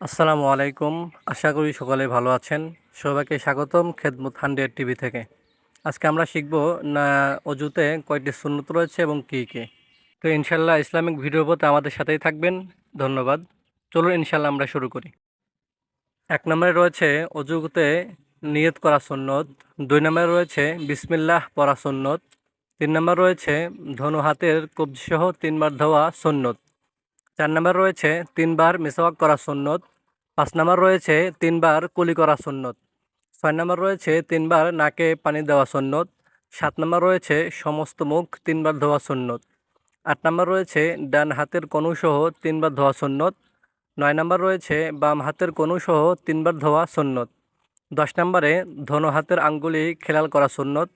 আসসালামু আলাইকুম। আশা করি সকলে ভালো আছেন। সবাইকে স্বাগতম খেদমত হান্ড্রেড টিভি থেকে। আজকে আমরা শিখব না, অজুতে কয়টি সুন্নত রয়েছে এবং কী কী। তো ইনশাল্লাহ ইসলামিক ভিডিও প্রতি আমাদের সাথেই থাকবেন। ধন্যবাদ। চলুন ইনশাল্লাহ আমরা শুরু করি। এক নম্বরে রয়েছে অজুতে নিয়ত করা সুন্নত। দুই নম্বরে রয়েছে বিসমিল্লাহ পড়া সুন্নত। তিন নম্বর রয়েছে ধনু হাতের কবজিসহ তিনবার ধোয়া সুন্নত। চার নম্বর রয়েছে তিনবার মিসওয়াক করা সুন্নত, পাঁচ নম্বর রয়েছে তিনবার কুলি করা সুন্নত, ছয় নম্বর রয়েছে তিনবার নাকে পানি দেওয়া সুন্নত, সাত নম্বর রয়েছে সমস্ত মুখ তিনবার ধোয়া সুন্নত, আট নম্বর রয়েছে ডান হাতের কনুসহ তিনবার ধোয়া সুন্নত, নয় নম্বর রয়েছে বাম হাতের কনুসহ তিনবার ধোয়া সুন্নত, দশ নম্বরে ধনু হাতের আঙ্গুলি খেলাল করা সুন্নত,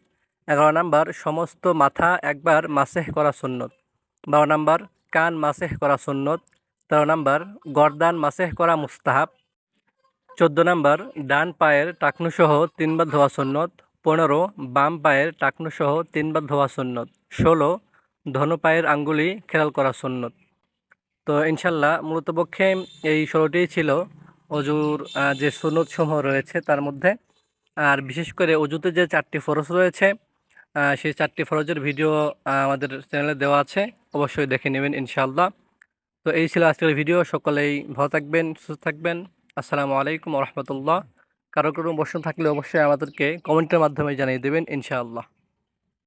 এগারো নম্বর সমস্ত মাথা একবার মাসেহ করা সুন্নত, বারো নম্বর কান মাসেহ করা সুন্নত। তেরো নম্বর, গরদান মাসেহ করা মুস্তাহাব। চোদ্দ নম্বর, ডান পায়ের টাকনুসহ তিনবার ধোয়া সুন্নত। পনেরো, বাম পায়ের টাকনুসহ তিনবার ধোয়া সুন্নত। ষোলো, ধনু পায়ের আঙ্গুলি খেয়াল করা সুন্নত। তো ইনশাল্লাহ মূলত পক্ষে এই ষোলোটিই ছিল অজুর যে সুন্নত সমূহ রয়েছে তার মধ্যে। আর বিশেষ করে অজুতে যে চারটি ফরজ রয়েছে সেই চারটি ফরজের ভিডিও আমাদের চ্যানেলে দেওয়া আছে। অবশ্যই দেখে নেবেন, ইনশাআল্লাহ। তো এই ছিল আজকের ভিডিও। সকলেই ভালো থাকবেন, সুস্থ থাকবেন। আসসালামু আলাইকুম রহমতুল্লাহ। কারও কোনো প্রশ্ন থাকলে অবশ্যই আমাদেরকে কমেন্টের মাধ্যমে জানিয়ে দেবেন, ইনশাআল্লাহ।